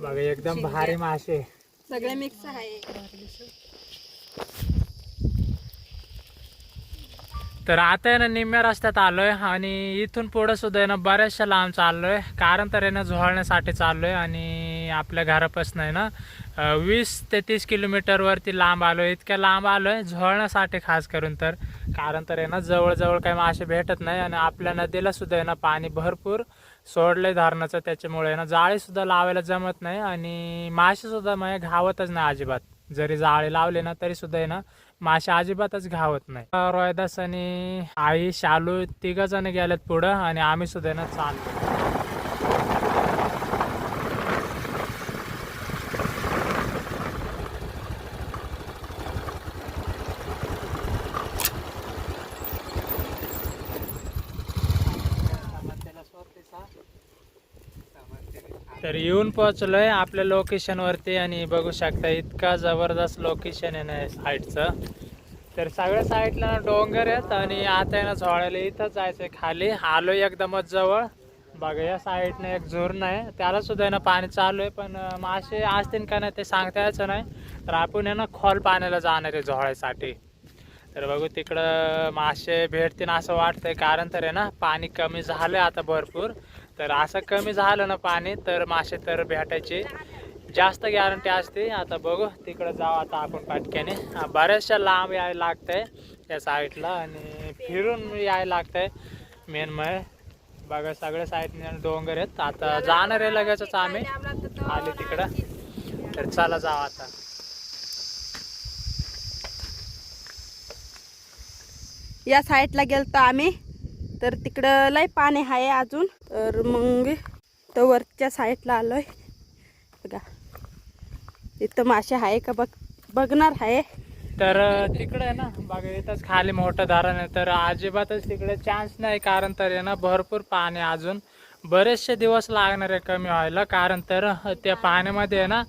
बघा एकदम भारी मासे. सगळे मिक्स आहे. तर आता आहे ना निम्म्या रस्त्यात आलोय आणि इथून पुढे सुद्धा आहे ना बऱ्याचशा लांब चाललोय. कारण तर आहे ना झोळण्यासाठी चाललोय आणि आपल्या घरापासून आहे ना वीस ते तीस किलोमीटर वरती लांब आलोय. इतक्या लांब आलोय झोळण्यासाठी खास करून तर. कारण तर आहे ना जवळजवळ काही मासे भेटत नाही आणि आपल्या नदीला सुद्धा आहे ना पाणी भरपूर. सोडलंय धरणाचं त्याच्यामुळे ना जाळी सुद्धा लावायला जमत नाही आणि मासे सुद्धा घावतच नाही अजिबात. जरी जाळी लावले ना तरी सुद्धा आहे ना मासे अजिबातच घावत नाही. रोहिदास आणि आई शालू तिघ जण गेलेत पुढं आणि आम्ही सुद्धा आहे ना चाललो तर येऊन पोहोचलोय आपल्या लोकेशन वरती आणि बघू शकता इतका जबरदस्त लोकेशन आहे ना साईडचं तर सगळ्या साईडला डोंगर आहेत आणि आता आहे ना झोळ्याला इथं जायचंय खाली. आलो एकदमच जवळ. बघा या साईडने एक झुरण आहे. त्याला सुद्धा आहे ना पाणी चालू आहे पण मासे असतील का नाही ते सांगता यायचं नाही. तर आपण आहे ना खोल पाण्याला जाणार आहे झोळ्यासाठी. तर बघू तिकडं मासे भेटतील असं वाटतंय कारण तर आहे ना पाणी कमी झालं आता भरपूर. तर असं कमी झालं ना पाणी तर मासे तर भेटायची. जास्त गॅरंटी असते. आता बघू तिकडं जाऊ आता आपण पाटक्याने. बऱ्याचशा लांब यायला लागतंय त्या साईडला आणि फिरून यायला लागतंय. मेन मग म्हणजे बघा सगळ्या साईडने डोंगर आहेत. आता जाणार आहे लगेचच आम्ही. आले तिकडं. तर चला जाऊ आता. या साईडला गेलतो आम्ही. तर तिकडं लय पाणी आहे अजून. तर मग तर वरच्या साईडला आलोय. बघा. इथं मासे आहे का बघ बघणार आहे. तर तिकडे आहे ना बघा इथंच खाली मोठं धरण आहे. तर अजिबातच तिकडे चान्स नाही कारण तर आहे ना भरपूर पाणी अजून. बरेचसे दिवस लागणार आहे कमी व्हायला कारण तर त्या पाण्यामध्ये आहे ना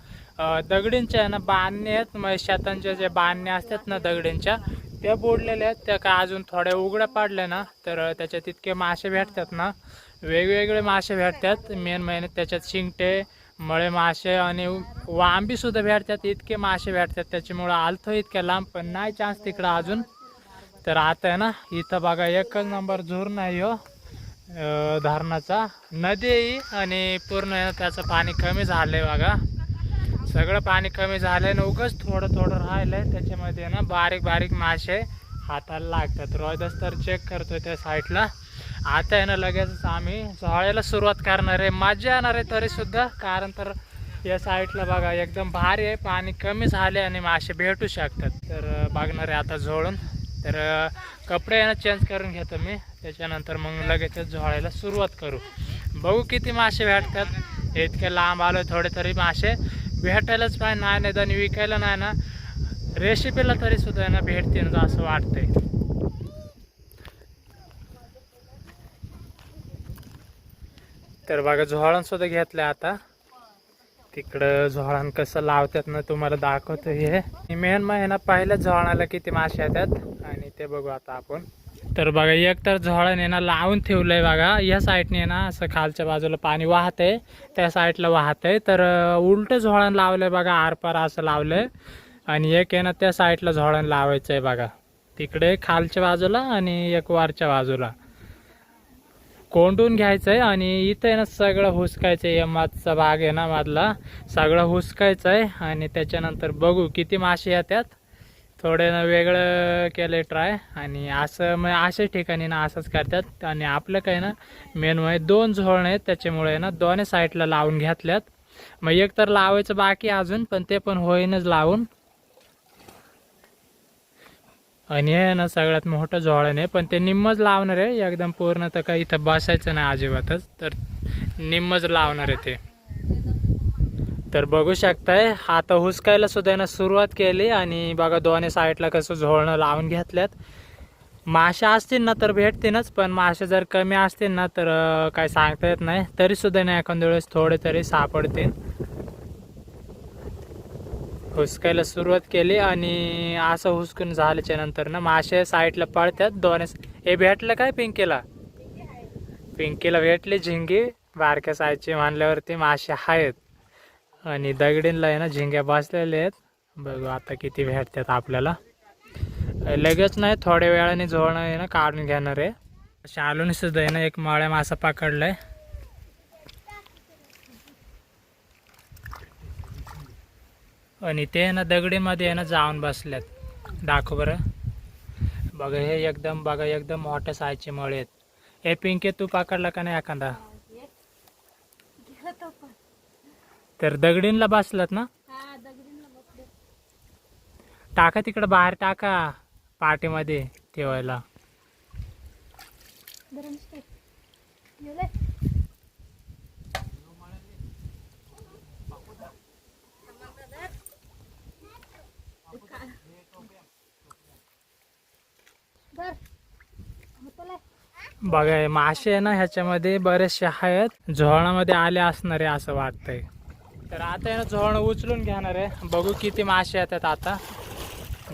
दगडींच्या आहे ना बांधणे आहेत. मग शेतांच्या जे बांधणे असतात ना दगडींच्या त्या बुडलेल्या आहेत. त्या का अजून थोड्या उघड्या पाडल्या ना तर त्याच्यात इतके मासे भेटतात ना वेगवेगळे मासे भेटतात. मेन महिन्यात त्याच्यात शिंगटे मळे मासे आणि वांबी सुद्धा भेटतात. इतके मासे भेटतात. त्याच्यामुळं आलतो इतक्या लांब पण नाही चान्स तिकडं अजून. तर आता आहे ना इथं बघा एकच नंबर झोर नाही हो धरणाचा. नदी आणि पूर्ण आहे ना त्याचं पाणी कमी झालंय बघा. सगळं पाणी कमी झालंय ना उगच थोडं थोडं राहिलंय. त्याच्यामध्ये ना बारीक बारीक मासे हाताला लागतात. रोहिदास तर चेक करतोय त्या साईडला आता आहे ना लगेचच आम्ही झोळ्याला सुरुवात करणार आहे. मजा येणार आहे तरी सुद्धा. कारण तर या साईडला बघा एकदम भारी आहे. पाणी कमी झाले आणि मासे भेटू शकतात. तर बघणार आहे आता झोळून तर कपडे आहे ना चेंज करून घेतो मी. त्याच्यानंतर मग लगेचच झोळायला सुरुवात करू. बघू किती मासे भेटतात. इतके लांब आलो थोडे तरी मासे. भेटायलाच पाहिजे नाही नाही त्यांनी विकायला नाही ना. रेसिपीला तरी सुद्धा आहे ना भेटतील असं वाटतंय. तर बघा झोळण सुद्धा घेतलंय आता. तिकडं झोळण कसं लावतात ना तुम्हाला दाखवतो हे. मेन महिना पहिल्याच झोळणाला किती मासे येतात. आणि ते बघू आता आपण. तर बघा एक तर झोळण ना लावून ठेवलं आहे बघा. या साईडने ना असं खालच्या बाजूला पाणी वाहत आहे त्या साईडला वाहत आहे तर उलट झोळण लावलंय बघा आरपार असं लावलंय. आणि एक आहे ना त्या साईडला झोळण लावायचं आहे बघा. तिकडे खालच्या बाजूला आणि एक वरच्या बाजूला. कोंडून घ्यायचं आहे आणि इथं आहे ना सगळं हुसकायचं आहे मागचा भाग आहे ना मधला. सगळं हुसकायचं आहे आणि त्याच्यानंतर बघू किती मासे येतात. थोडं ना वेगळं केलं ट्राय आणि असं मग अशाच ठिकाणी ना असंच करतात. आणि आपलं काय ना मेन म्हणजे दोन झोळण आहेत त्याच्यामुळे ना दोन्ही साईडला लावून घेतल्यात. मग एक तर लावायचं बाकी अजून पण ते पण होईनच लावून. आणि हे ना सगळ्यात मोठं झोळण आहे पण ते निम्मच लावणार आहे. एकदम पूर्ण तर काही इथं बसायचं नाही अजिबातच तर निम्मच लावणार आहे ते. तर बघू शकताय आता हुसकायला सुद्धा ना सुरुवात केली आणि बघा दोन्ही साईडला कसं झोळणं लावून घेतल्यात. मासे असतील ना तर भेटतीलच पण मासे जर कमी असतील ना तर काय सांगता येत नाही. तरी सुद्धा ना एखाद्या वेळेस थोडे तरी सापडतील. हुसकायला सुरुवात केली आणि असं हुसकून झाल्याच्यानंतर ना मासे साईडला पळतात. दोन हे भेटलं काय पिंकीला? पिंकीला भेटली झिंगी. बारक्या साईजची म्हणल्यावरती मासे आहेत. आणि दगडींला आहे ना झिंग्या बसलेल्या आहेत. बघू आता किती भेटतात आपल्याला. लगेच नाही थोड्या वेळाने झोळणं आहे ना काढून घेणार आहे. शालून सुद्धा आहे ना एक माळ्या मासा पकडलाय. आणि ते आहे ना दगडीमध्ये आहे ना जाऊन बसल्यात. दाखव बरं. बघा हे एकदम बघा एकदम मोठ्या सायचे मळे आहेत. हे पिंके तू पकडला का नाही एखादा? तर दगडींला बसलात ना? टाका तिकडं बाहेर टाका पाठीमध्ये ठेवायला. बघा हे मासे आहे ना ह्याच्यामध्ये बरेचसे आहेत. झोळणामध्ये आले असणार असं वाटतंय. तर आता आहे ना झोळणं उचलून घेणार आहे. बघू किती मासे येतात आता.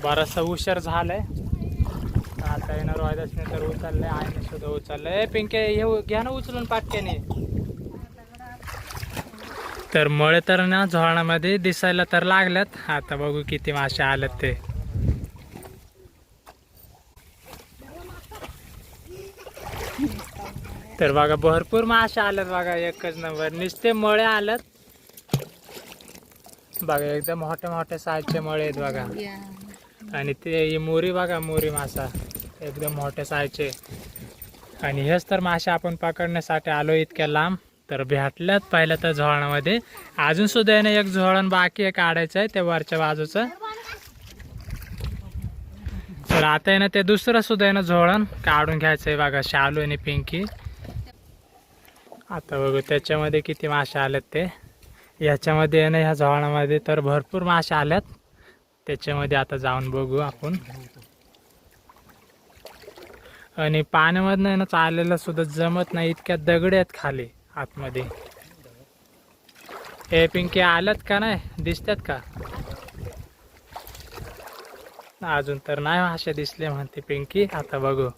बराचसा उशीर झालाय. आता येणार रोहिदासने तर उचललंय आईने सुद्धा उचललंय. पिंके हे उ- घ्या ना उचलून पाटक्याने. तर मळे तर ना झोळणामध्ये दिसायला तर लागल्यात. आता बघू किती मासे आलेत ते. तर बघा भरपूर मासे आल्यात बघा. एकच नंबर. नुसते मळे आल्यात बघा एकदम मोठ्या मोठ्या साईजचे मळे आहेत बघा. आणि ते मोरी बघा मोरी मासा. एकदम मोठ्या साईजचे आणि हेच तर मासे आपण पकडण्यासाठी आलो इतक्या लांब. तर भेटल्यात पहिल्या तर झोळणामध्ये अजून सुद्धा आहे ना एक झोळण बाकी आहे काढायचं आहे ते वरच्या बाजूचं. तर आता आहे ना ते दुसरं सुद्धा आहे ना झोळण काढून घ्यायचं आहे बघा शालू आणि पिंकी. आता बघू त्याच्यामध्ये किती मासे आलेत ते. याच्यामध्ये आहे ना ह्या झोळणामध्ये तर भरपूर मासे आल्यात. त्याच्यामध्ये आता जाऊन बघू आपण. आणि पाण्यामधनं ना चालायला सुद्धा जमत नाही इतक्या दगड आहेत खाली आतमध्ये. हे पिंकी आल्यात का नाही? दिसतात का? अजून तर नाही मासे दिसले म्हणते पिंकी. आता बघू.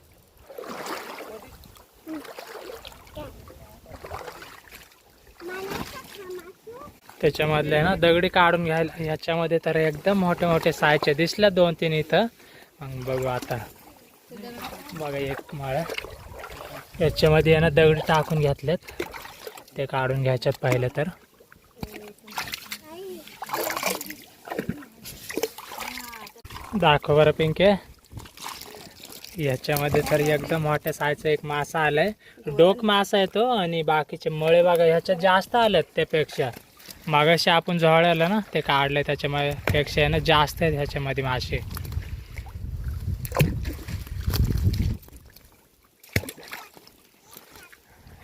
त्याच्यामधले ना दगडी काढून घ्यायला ह्याच्यामध्ये तर एकदम मोठे मोठे सायचे दिसल्या दोन तीन इथं. मग बघू आता. बघा एक माळा. याच्यामध्ये आहे ना दगडी टाकून घेतलेत. ते काढून घ्यायच्यात पाहिलं तर. दाखव बरं पिंके. याच्यामध्ये तर एकदम मोठ्या सायचा एक मासा आलाय. डोक मासा आहे तो आणि बाकीचे मळे बघा ह्याच्यात जास्त आलेत त्यापेक्षा. मागाशी आपण जवळ ना ते काढलं त्याच्यामध्ये पेक्षा आहे ना जास्त आहेत ह्याच्यामध्ये मासे.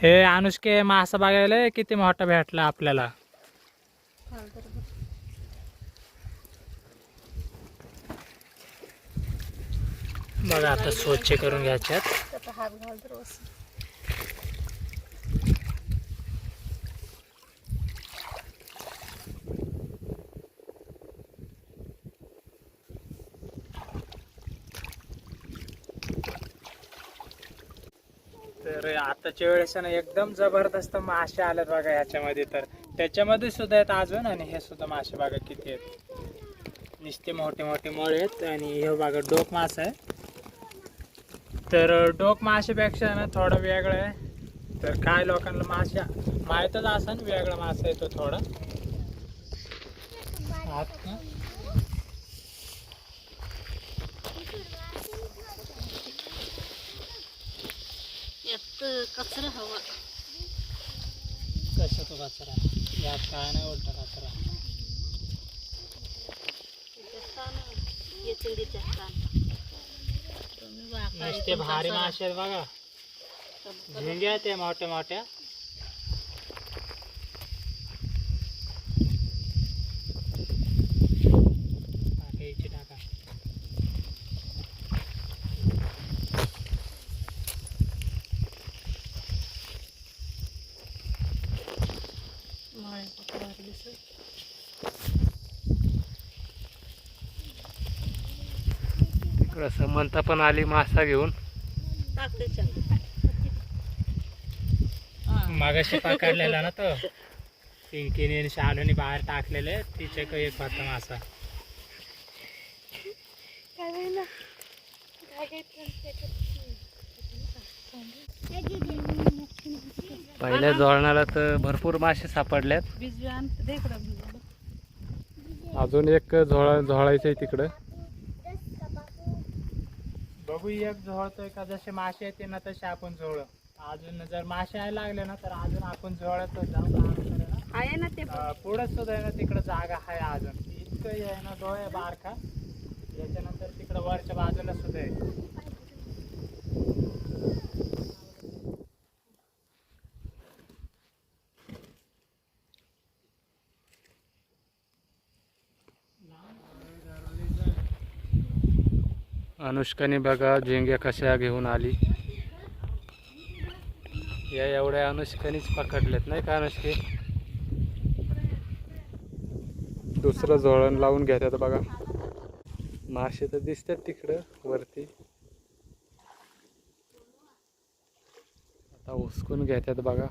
हे अनुष्के मासा बघायला किती मोठा भेटला आपल्याला. बघा आता स्वच्छ करून घ्यायच्यात. तर आताच्या वेळेस ना एकदम जबरदस्त मासे आलेत बघा ह्याच्यामध्ये तर. त्याच्यामध्ये सुद्धा आहेत अजून आणि हे सुद्धा मासे बघा किती आहेत. नुसते मोठे मोठे मळे आहेत आणि हे बघा डोक मासा आहे तर डोक मासेपेक्षा ना थोडं वेगळं आहे. तर काय लोकांना मासे माहीतच असेल वेगळा मासा आहे तो थोडा. कचरा हवा। कशा तो कचरा? यात काय नाही उलटा कचरा. नुसते भारी मासे बघा. झिंगे आहेत ते मोठ्या मोठ्या समंता पण आली मासा घेऊन. मागाशी पकडलेला ना तो. पिंकीने आणि शालूने बाहेर टाकलेले तिचे काही एक होता मासा. पहिल्या जोडणाला तर भरपूर मासे सापडल्यात अजून एक झोळा झोळायचं आहे तिकडं. बघू एक झोळतोय का जसे मासे येते ना तसे आपण झोळ अजून जर मासे यायला लागले ना तर अजून आपण झोळत. आहे ना. ते पुढं सुद्धा आहे ना तिकडं जागा आहे अजून. इतकं हे आहे ना डोळे बारका. याच्यानंतर तिकडं वरच्या बाजूला सुद्धा आहे. अनुष्काने बघा झेंग्या कशा घेऊन आली. या एवढ्या अनुष्कानेच पकडल्यात नाही का अनुष्के? दुसरं झोळण लावून घेतात बघा. मासे तर दिसतात तिकडं वरती. आता उचकून घेतात बघा.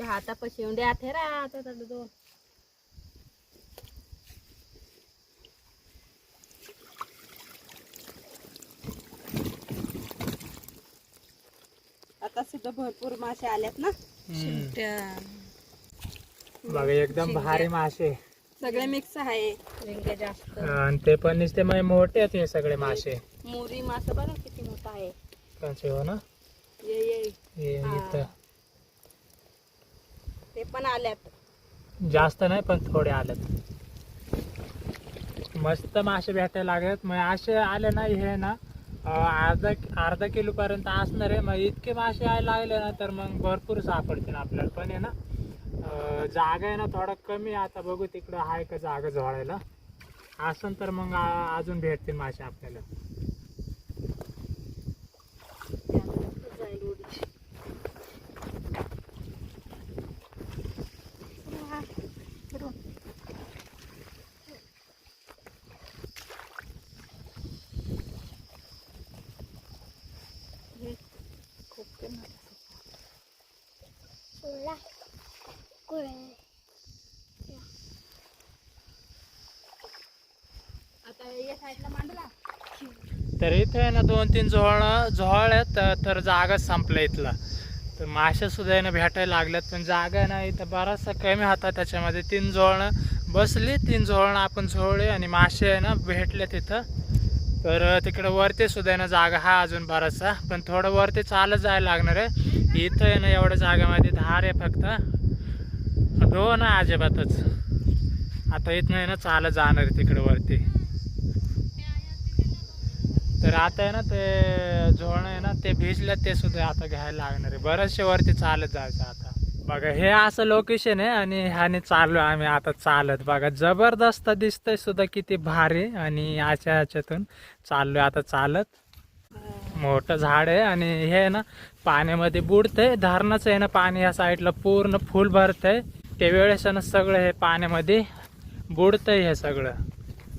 उचला. ते हातापाशी येऊन द्या राहतात दोन आता सुद्धा भरपूर मासे आल्यात ना? बघा एकदम भारी मासे. सगळे मिक्स आहे. जास्त. आणि ते पण नुसते मग मोठे आहेत हे सगळे मासे. मोरी मासा बघा किती मोठा आहे. कसे हो ना? ये ये. इथं. ते पण आल्यात. जास्त नाही पण थोडे आलेत मस्त मासे भेटायला लागत मग असे आले नाही हे ना अर्धा अर्धा किलो पर्यंत असणार आहे. मग इतके मासे यायला लागले ना तर मग भरपूर सापडतील आपल्याला. पण आहे ना जागा आहे ना थोडा कमी आहे. आता बघू तिकडं आहे का जागा झोळायला असन तर मग अजून भेटतील मासे आपल्याला जाईल उडी. हे खूप ते मोठं. आता या साईडला मांडला तर इथं आहे ना दोन तीन झोळ झोळ आहेत तर जागा संपल्या इथला. तर मासे सुद्धा आहे ना भेटायला लागल्यात. पण जागा आहे ना इथं बराचसा कमी होता त्याच्यामध्ये. तीन झोळणं बसली तीन झोळणं आपण झोळले आणि मासे आहे ना भेटले तिथं तर तिकडं वरती सुद्धा आहे ना जागा हा अजून बराचसा. पण थोडं वरती चालत जायला लागणार आहे. इथं आहे ना एवढ्या जागेमध्ये धार आहे फक्त. डो ना अजिबातच. आता इथनं आहे ना चालत जाणार आहे तिकडं वरती. तर आता आहे ना ते झोळणं आहे ना ते भिजलं ते सुद्धा आता घ्यायला लागणार आहे. बरेचसे वरती चालत जायचं आता. बघा हे असं लोकेशन आहे आणि ह्याने चाललो आम्ही आता चालत. बघा जबरदस्त दिसतंय सुद्धा किती भारी आणि याच्या ह्याच्यातून चाललो आता चालत. मोठं झाड आहे आणि हे आहे ना पाण्यामध्ये बुडतंय. धरणाचं आहे ना पाणी ह्या साईडला पूर्ण फुल भरतंय. ते वेळेस आहे ना सगळं हे पाण्यामध्ये बुडतंय हे सगळं.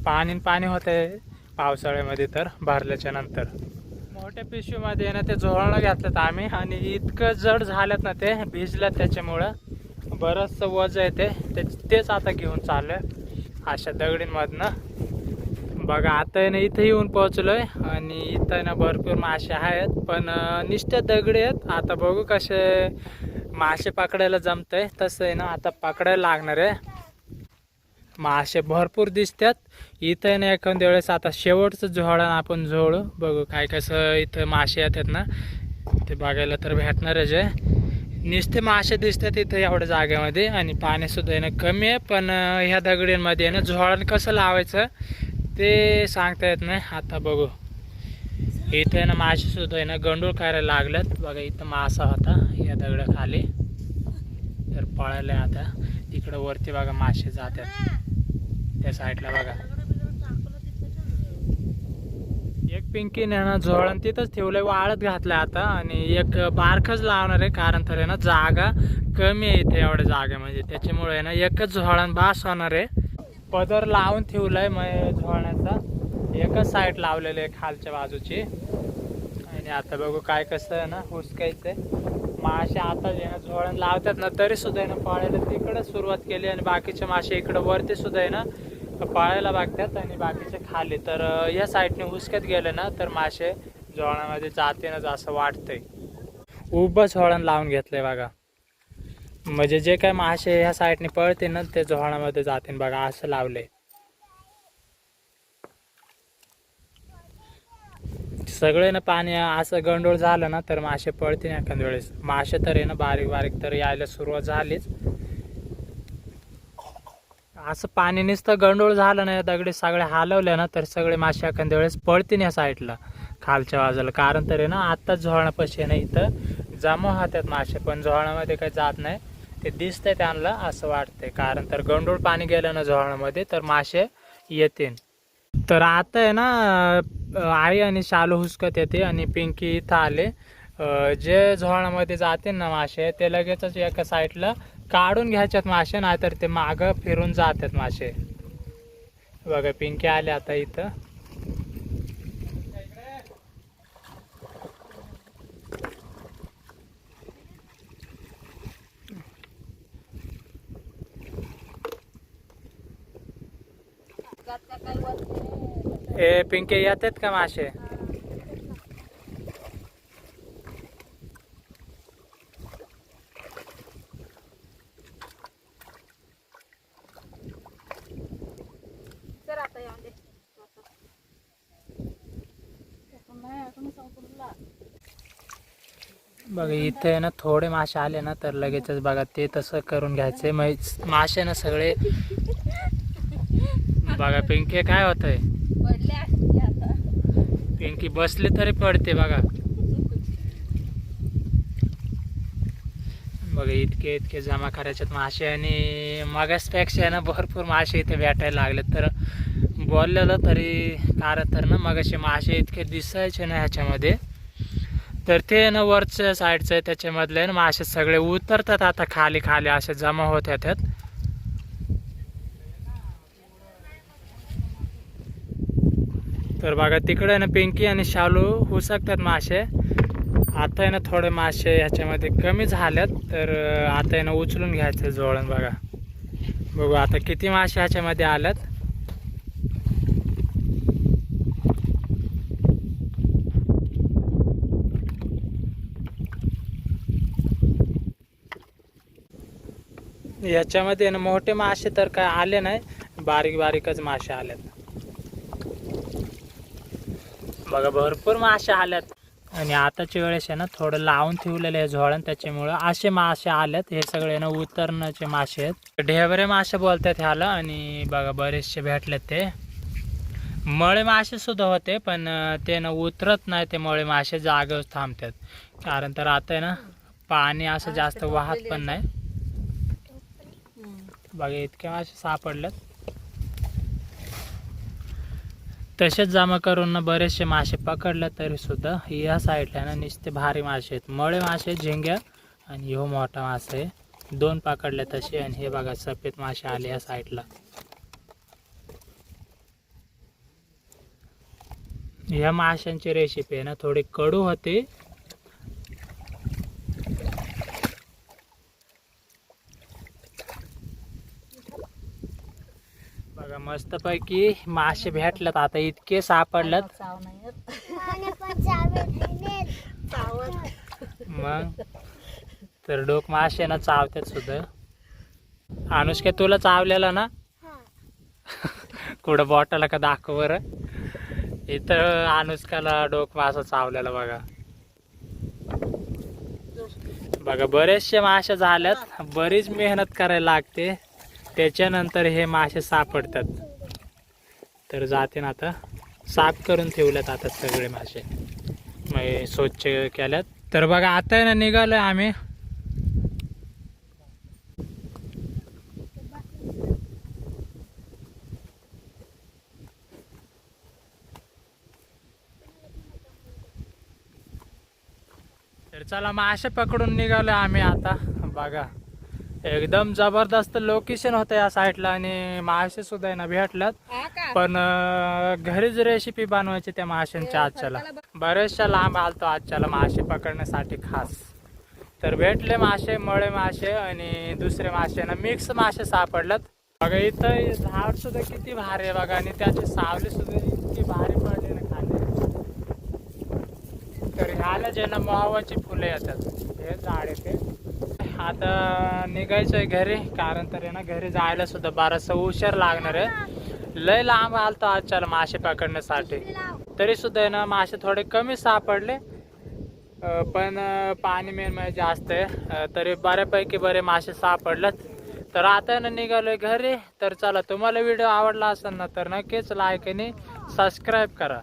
पाणी पाणी होतंय. पावसाळ्यामध्ये तर भरल्याच्या नंतर. मोठ्या पिशवीमध्ये आहे ना ते झोळणं घेतलं आम्ही आणि इतकं जड झाल्यात ना ते भिजलं त्याच्यामुळं. बरंचसं वज आहे ते तेच आता घेऊन चाललं आहे अशा दगडींमधनं. बघा आता आहे ना इथं येऊन पोहोचलोय आणि इथं आहे ना भरपूर मासे आहेत पण अं, दगडी आहेत. आता बघू कसे मासे पकडायला जमतंय. तसं आहे ना आता पकडायला लागणार आहे. मासे भरपूर दिसतात. इथं आहे ना एखाद्या वेळेस आता शेवटचं झोळा आपण झोळू बघू काय कसं इथं मासे येतात ना. ते बघायला तर भेटणारच आहे. नुसते मासे दिसतात इथं एवढ्या जागेमध्ये आणि पाणीसुद्धा आहे ना कमी आहे. पण ह्या दगडींमध्ये आहे ना झोळण कसं लावायचं ते सांगता येत नाही. आता बघू. इथं आहे ना मासेसुद्धा आहे ना गंडूळ करायला लागल्यात बघा इथं मासा होता या दगडाखाली. तर पळायला आता. इकडं वरती बघा मासे जातात. त्या साईडला बघा. एक पिंकीने ना झोळण तिथंच ठेवलंय वाळत घातलंय आता आणि एक बारकच लावणार आहे कारण तर आहे ना जागा कमी आहे इथे एवढ्या म्हणजे त्याच्यामुळे आहे ना एकच झोळण बास होणार आहे. पदर लावून ठेवलाय मग झोळण्याचा. एकच साईड लावलेली आहे खालच्या बाजूची. आणि आता बघू काय कसं आहे ना हुसकायचंय. मासे आता जे ना झोळण लावतात ना तरी सुद्धा आहे ना पाळायला तिकडे सुरुवात केली आणि बाकीचे मासे इकडं वरती सुद्धा आहे ना पाळायला बघतात आणि बाकीचे खाली. तर या साईडने हुसक्यात गेले ना तर मासे झोळामध्ये जातेनच असं वाटतंय उभं झोळण लावून घेतलंय बघा. म्हणजे जे काय मासे ह्या साईडने पळते ना ते झोळामध्ये जाते बघा असं लावलंय. सगळे ना पाणी असं गंडोळ झालं ना तर मासे पळतील एखाद्या वेळेस. मासे तर आहे ना बारीक बारीक तर यायला सुरुवात झालीच. असं पाणी नुसतं गंडोळ झालं ना दगडे दगडी सगळे हलवले ना तर सगळे मासे एखाद्या वेळेस पळतील या साईडला खालच्या बाजूला. कारण तर आहे ना आत्ताच झोळणापाशी आहे ना इथं जमा होतात मासे पण झोळणामध्ये काही जात नाही. ते दिसतंय त्यांना असं वाटतंय. कारण तर गंडोळ पाणी गेलं ना झोळणामध्ये तर मासे येतील. तर आता आहे ना आई आणि शालू हुसकत येते आणि पिंकी इथं आले. जे झोळामध्ये जाते ना मासे ते लगेचच एका साईडला काढून घ्यायच्यात मासे नाही तर ते मागं फिरून जातात मासे. बघा पिंके आले आता इथं. ए पिंके येतात का मासे? बघा इथे आहे ना थोडे मासे आले ना तर लगेचच बघा ते तसं करून घ्यायचे. मग मासे ना सगळे. बघा पिंकी काय असते आता. पिंकी बसली तरी पडते बघा. बघा इतके इतके जमा करायच्यात मासे आणि मगासपेक्षा ना भरपूर मासे इथे भेटायला लागले तर बोललेलं तरी कारण तर ना मगाशी मासे इतके दिसायचे ना ह्याच्यामध्ये. तर ते ना वरच्या साईडचं आहे त्याच्यामधले ना मासे सगळे उतरतात आता खाली खाली असे जमा होत येतात तर बघा तिकडे ना पिंकी आणि शालू होऊ शकतात मासे. आता आहे ना थोडे मासे ह्याच्यामध्ये कमी झाल्यात तर आता आहे ना उचलून घ्यायचं जोळण बघा. बघू आता किती मासे ह्याच्यामध्ये आल्यात. याच्यामध्ये ना मोठे मासे तर काय आले नाही. बारीक बारीकच मासे आलेत. बघा भरपूर मासे आल्यात आणि आताच्या वेळेस आहे ना थोडं लावून ठेवलेलं आहे झोळण त्याच्यामुळं असे मासे आल्यात हे सगळे ना उतरण्याचे मासे आहेत. ढेबरे मासे बोलतात ह्याला आणि बघा बरेचसे भेटलेत ते. मळे मासे सुद्धा होते पण ते ना उतरत नाही ते मळे मासे जागेवर थांबतात. कारण तर आता आहे ना पाणी असं जास्त वाहत पण नाही. बघा इतके मासे सापडलेत. तसेच जमा करून बरेचसे मासे पकडले तरी सुद्धा या साईडला ना नुसते भारी मासे आहेत. मळे मासे झिंग्या आणि ह्यो मोठा मासे आहे. दोन पकडले तसे आणि हे बघा सफेद मासे आले या साईडला. ह्या माशांची रेसिपी आहे ना थोडी कडू होते बघा मस्तपैकी मासे भेटल्यात आता इतके सापडल्यात. मग? तर डोक मासे ना चावतात सुद्धा. अनुष्का तुला चावलेला ना? कुठं बॉटला का दाखव बरं. इथं अनुष्काला डोक मासा चावलेला बघा. बघा बरेचसे मासे झाल्यात. बरीच मेहनत करायला लागते. त्याच्यानंतर हे मासे सापडतात. तर जाते ना आता साफ करून ठेवल्यात आता सगळे मासे. मग स्वच्छ केल्यात. तर बघा आता आहे ना निघालोय आम्ही. तर चला मासे पकडून निघालो आम्ही आता. बघा. एकदम जबरदस्त लोकेशन होतं या साईडला आणि मासे सुद्धा आहे ना भेटल्यात. पण घरीच रेसिपी बनवायची त्या माशांच्या आजच्याला. बरेचशा लांब आलतो आजच्याला मासे पकडण्यासाठी खास. तर भेटले मासे मळे मासे आणि दुसरे मासे ना मिक्स मासे सापडल्यात. बघा इथं हे झाड सुद्धा किती भारी आहे बघा आणि त्याची सावली सुद्धा इतकी भारी पडली ना खाली. तर ह्याला जे ना मोहावाची फुले येतात हे झाड आहे आता आता निघायचंय घरी कारण तर आहे ना घरी जायला सुद्धा बराचसा उशीर लागणार आहे. लय लांब आलतो आजच्याला मासे पकडण्यासाठी. तरी सुद्धा आहे ना मासे थोडे कमी सापडले. पण पाणी मेन म्हणजे जास्त आहे. तरी बऱ्यापैकी बरे मासे सापडलेत. तर आता आहे ना निघालोय घरी. तर चला तुम्हाला व्हिडिओ आवडला असेल ना तर नक्कीच लाईक आणि सबस्क्राईब करा.